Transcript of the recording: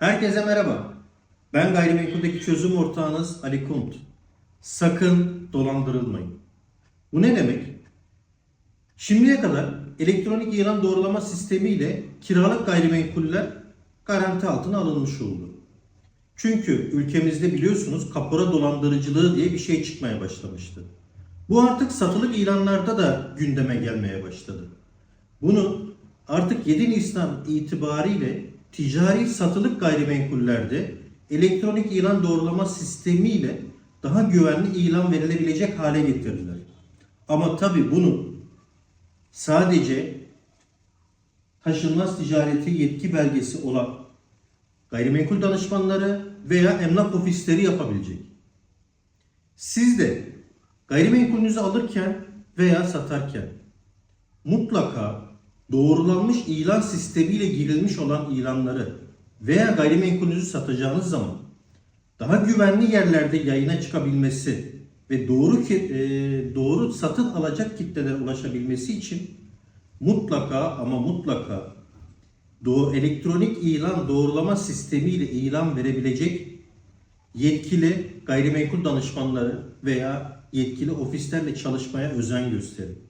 Herkese merhaba. Ben gayrimenkuldeki çözüm ortağınız Ali Kunt. Sakın dolandırılmayın. Bu ne demek? Şimdiye kadar elektronik ilan doğrulama sistemiyle kiralık gayrimenkuller garanti altına alınmış oldu. Çünkü ülkemizde biliyorsunuz kapora dolandırıcılığı diye bir şey çıkmaya başlamıştı. Bu artık satılık ilanlarda da gündeme gelmeye başladı. Bunu artık 7 Nisan itibariyle ticari satılık gayrimenkullerde elektronik ilan doğrulama sistemiyle daha güvenli ilan verilebilecek hale getirdiler. Ama tabi bunu sadece taşınmaz ticareti yetki belgesi olan gayrimenkul danışmanları veya emlak ofisleri yapabilecek. Siz de gayrimenkulünüzü alırken veya satarken mutlaka doğrulanmış ilan sistemiyle girilmiş olan ilanları veya gayrimenkulünüzü satacağınız zaman daha güvenli yerlerde yayına çıkabilmesi ve doğru ki, e, doğru satın alacak kitlelere ulaşabilmesi için mutlaka ama mutlaka doğru, elektronik ilan doğrulama sistemiyle ilan verebilecek yetkili gayrimenkul danışmanları veya yetkili ofislerle çalışmaya özen gösterin.